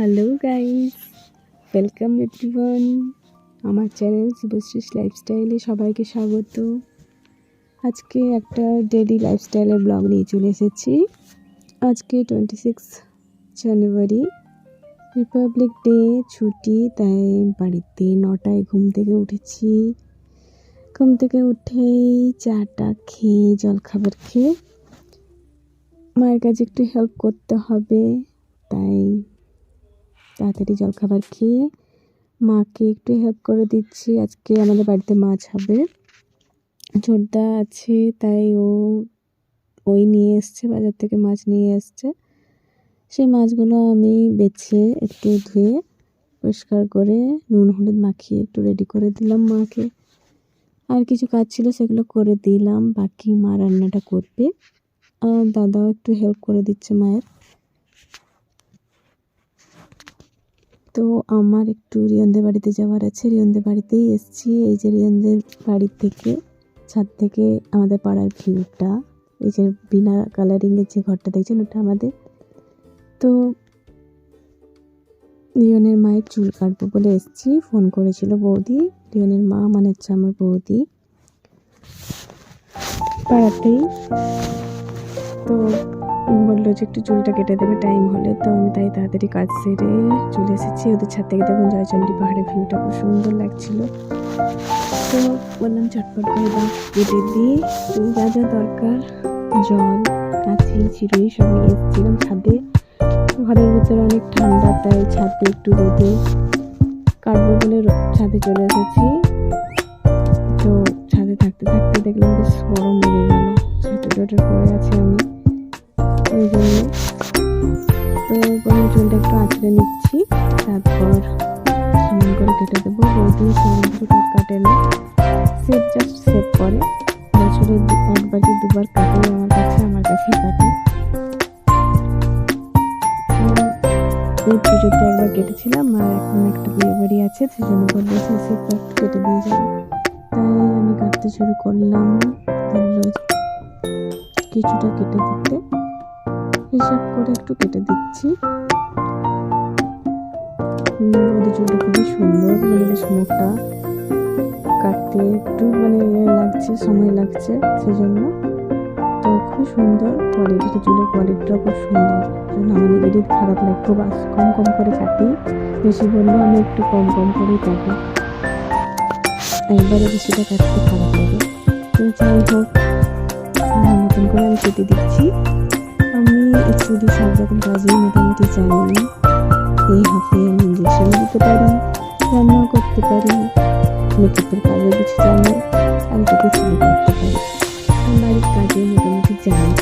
Hello guys welcome everyone আমার channel Subhashree's লাইফস্টাইলে সবাইকে স্বাগত। আজকে একটা ডেলি লাইফস্টাইলের ব্লগ নিয়ে চলে এসেছি। আজকে twenty six January republic day ছুটি, তাই বাড়িতে নটায় ঘুম থেকে উঠেছি। ঘুম থেকে উঠেই চাটা খেয়ে, জলখাবার খেয়ে মায়ের কাছে একটু হেল্প করতে হবে, তাই তাড়াতাড়ি জলখাবার খেয়ে মাকে একটু হেল্প করে দিচ্ছি। আজকে আমাদের বাড়িতে মাছ হবে। ছোটদা আছে, তাই ও, ওই নিয়ে এসছে, বাজার থেকে মাছ নিয়ে এসছে। সেই মাছগুলো আমি বেছে একটু ধুয়ে পরিষ্কার করে নুন, হলুদ মাখিয়ে একটু রেডি করে দিলাম মাকে। আর কিছু কাজ ছিল, সেগুলো করে দিলাম। বাকি মা রান্নাটা করবে। আর দাদাও একটু হেল্প করে দিচ্ছে মায়ের। তো আমার একটু রিয়নদের বাড়িতে যাওয়ার আছে। রিয়নদের বাড়িতেই এসছি। এই যে রিয়নদের বাড়ি থেকে, ছাদ থেকে আমাদের পাড়ার ভিউটা, এই যে বিনা কালারিংয়ের যে ঘরটা দেখছেন, ওটা আমাদের। তো রিয়নের মায়ের চুল কাটবো বলে এসছি। ফোন করেছিল বৌদি। রিয়নের মা মানে হচ্ছে আমার বৌদি। পাড়াতেই। তো বলল যে একটু চুলটা কেটে দেবে টাইম হলে। তো আমি তাই তাড়াতাড়ি কাজ সেরে চলে এসেছি। ওদের ছাদ থেকে দেখুন জয়চন্ডী পাহাড়ের ভিউটা খুব সুন্দর লাগছিল। তো বললাম, চটপট করে দাও, কেটে দিয়ে যা যা দরকার, জল কাছি চিরুই সব নিয়ে এসেছিলাম ছাদে। ঘরের ভিতরে অনেক ঠান্ডা, তাই ছাদে একটু রোদে কাটবো বলে ছাদে চলে এসেছি। তো ছাদে থাকতে থাকতে দেখলাম বেশ গরম লেগে গেল। সোয়েটার টোয়েটার পরে আছি আমি। এই জন্য তো প্রথমে চুলটা একটু আঁচড়ে নিচ্ছি তারপর সমান করে কেটে দেবো বৌদি সমান করে কাট না সেভ জাস্ট সেভ করে বছরে একবার কি দুবার কাটে আমার কাছে আমার কাছেই কাটে এই পুজোতে একবার কেটেছিলাম আর এখন একটা বিয়ে বাড়ি আছে সেজন্য বলল সেভ একটু কেটে দিয়ে যাব তাই আমি কাটতে শুরু করলাম। কিছুটা কেটে দিতে হিসাব করে একটু কেটে দিচ্ছি। চুলটা খুবই সুন্দর মানে বেশ মোটা। কাটতে একটু মানে ইয়ে লাগছে, সময় লাগছে সেই জন্য তো খুব সুন্দর কোয়ালিটিটা চুলের কোয়ালিটিটা খুব সুন্দর। জন্য আমার নিজেরই খারাপ লাগে, খুব কম কম করে কাটি। বেশি বললেও আমি একটু কম কম করেই কাটি। একবারে বেশিটা কাটতে খারাপ লাগে। তো যাই হোক মতন করে আমি কেটে দিচ্ছি। অ্যাকচুয়ালি সব রকম কাজই মোটামুটি জানি এই হাতে আমি ইঞ্জেকশন দিতে পারি, রান্নাও করতে পারি, মেকআপের কাজও কিছু জানি আমি তো কিছু করতে পারি বাড়ির কাজে মোটামুটি জানি।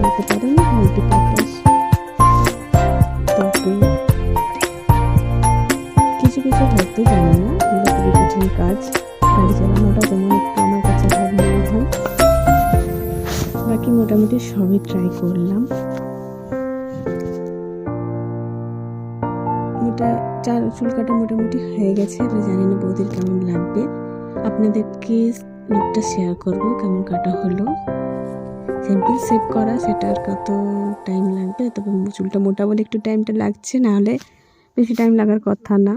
বলতে পারি মাল্টি পারপাস তবে কিছু কিছু হয়তো জানি না, এগুলো কাজ। গাড়ি চালানোটা যেমন মোটামুটি সবই ট্রাই করলাম। মোটা চার চুল কাটা মোটামুটি হয়ে গেছে, এবার জানি না বৌদির কেমন লাগবে। আপনাদেরকে লুকটা শেয়ার করব, কেমন কাটা হলো। সিম্পল সেভ করা, সেটা আর কত টাইম লাগবে তবে চুলটা মোটা বলে একটু টাইমটা লাগছে না হলে বেশি টাইম লাগার কথা না।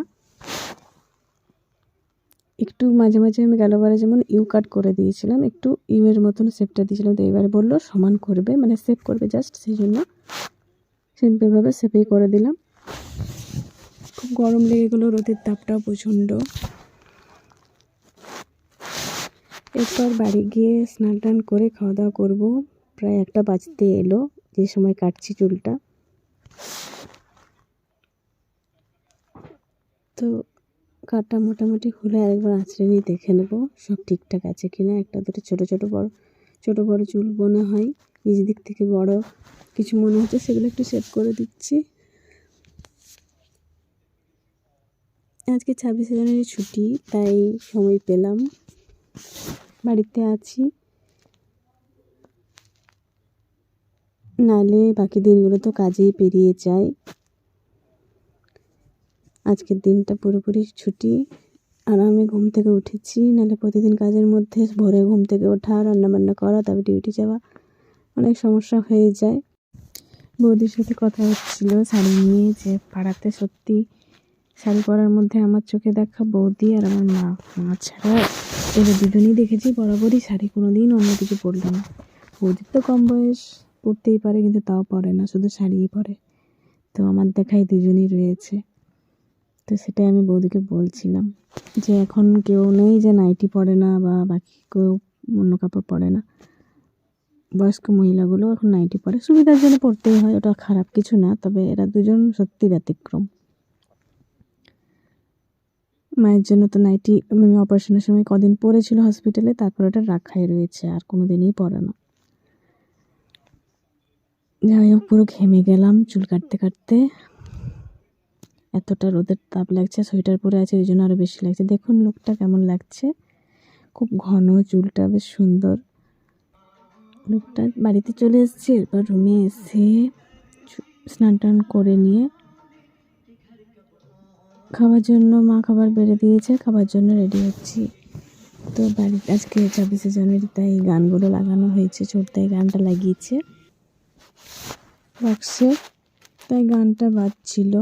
একটু মাঝে মাঝে আমি গেলবারে যেমন ইউ কাট করে দিয়েছিলাম, একটু ইউ এর মতন শেপটা দিয়েছিলাম, তো এবারে বলল সমান করবে মানে সেভ করবে জাস্ট সেই জন্য সিম্পলভাবে সেভেই করে দিলাম। খুব গরম লেগে গেলো, রোদের তাপটাও প্রচণ্ড। এরপর বাড়ি গিয়ে স্নান টান করে খাওয়া দাওয়া করব। প্রায় একটা বাজতে এলো, যে সময় কাটছি চুলটা। তো কাটা মোটামুটি হলে আরেকবার আঁচড়ে নিয়ে দেখে নেব, সব ঠিকঠাক আছে কিনা। একটা, দুটো ছোটো ছোটো, বড় ছোটো, বড় চুল বোনা হয়। নিজ দিক থেকে বড় কিছু মনে হচ্ছে, সেগুলো একটু সেভ করে দিচ্ছি। আজকে ছাব্বিশে জানুয়ারি ছুটি, তাই সময় পেলাম। বাড়িতে আছি। নালে বাকি দিনগুলো তো কাজেই পেরিয়ে যায়। আজকের দিনটা পুরোপুরি ছুটি। আর আমি ঘুম থেকে উঠেছি, নাহলে প্রতিদিন কাজের মধ্যে ভোরে ঘুম থেকে ওঠা, রান্নাবান্না করা, তারপর ডিউটি যাওয়া, অনেক সমস্যা হয়ে যায়। বৌদির সাথে কথা হচ্ছিল শাড়ি নিয়ে যে পাড়াতে সত্যি শাড়ি পরার মধ্যে আমার চোখে দেখা বৌদি আর আমার মা। মা ছাড়া এরা দুজনেই দেখেছি, বরাবরই শাড়ি কোনো দিন অন্য কিছু পরলো না। বৌদির তো কম বয়স, পরতেই পারে কিন্তু তাও পরে না, শুধু শাড়িই পরে। তো আমার দেখাই দুজনই রয়েছে। তো সেটাই আমি বৌদিকে বলছিলাম যে এখন কেউ নেই যে নাইটি পরে না বা বাকি কেউ অন্য কাপড় পরে না। বয়স্ক মহিলাগুলো এখন নাইটি পরে। সুবিধার জন্য পড়তেই হয়, ওটা খারাপ কিছু না, তবে এরা দুজন সত্যি ব্যতিক্রম। মায়ের জন্য তো নাইটি অপারেশনের সময় কদিন পরেছিল হসপিটালে, তারপর ওটা রাখাই রয়েছে, আর কোনো দিনই পরে না। যাই হোক, পুরো ঘেমে গেলাম, চুল কাটতে কাটতে। এতটা রোদের তাপ লাগছে, সোয়েটার পরে আছে, ওই জন্য আরও বেশি লাগছে। দেখুন, লুকটা কেমন লাগছে। খুব ঘন চুলটা, বেশ সুন্দর। লুকটা বাড়িতে চলে এসেছি, এরপর রুমে এসে স্নান টান করে নিয়ে খাওয়ার জন্য মা খাবার বেড়ে দিয়েছে খাবার জন্য রেডি হচ্ছি। তো বাড়ি আজকে ছাব্বিশে জানুয়ারি, তাই গানগুলো লাগানো হয়েছে ছোটদাই গানটা লাগিয়েছে। বক্সে তাই গানটা বাজছিল।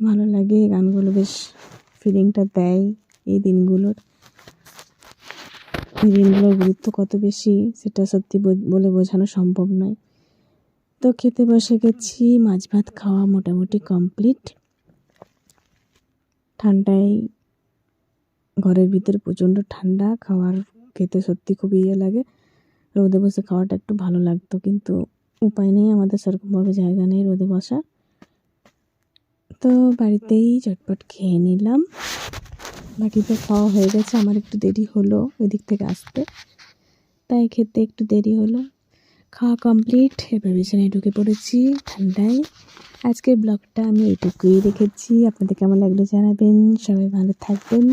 ভালো লাগে, এই গানগুলো বেশ ফিলিংটা দেয় এই দিনগুলোর। এই দিনগুলোর গুরুত্ব কত বেশি সেটা সত্যি বলে বোঝানো সম্ভব নয়। তো খেতে বসে গেছি, মাছ ভাত খাওয়া মোটামুটি কমপ্লিট ঠান্ডায় ঘরের ভিতরে প্রচণ্ড ঠান্ডা, খাওয়ার খেতে সত্যি খুব ইয়ে লাগে। রোদে বসে খাওয়াটা একটু ভালো লাগতো, কিন্তু উপায় নেই আমাদের, সেরকমভাবে জায়গা নেই রোদে বসা তো বাড়িতেই চটপট খেয়ে নিলাম। বাকি তো খাওয়া হয়ে গেছে, আমার একটু দেরি হলো ওই দিক থেকে আসতে। তাই খেতে একটু দেরি হলো। খাওয়া কমপ্লিট এবার বিছানায় ঢুকে পড়েছি ঠান্ডায়। আজকের ব্লগটা আমি এইটুকুই রেখেছি। আপনাদের কেমন লাগল জানাবেন। সবাই ভালো থাকবেন।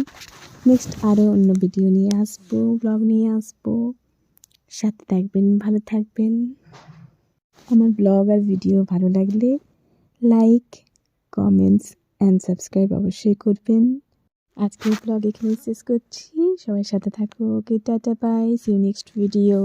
নেক্সট আরও অন্য ভিডিও নিয়ে আসব ব্লগ নিয়ে আসব। সাথে থাকবেন, ভালো থাকবেন। আমার ব্লগ আর ভিডিও ভালো লাগলে লাইক কমেন্টস অ্যান্ড সাবস্ক্রাইব অবশ্যই করবেন। আজকের ব্লগ এখানে শেষ করছি। সবাই সাথে থাকো। Okay, tata bye see next video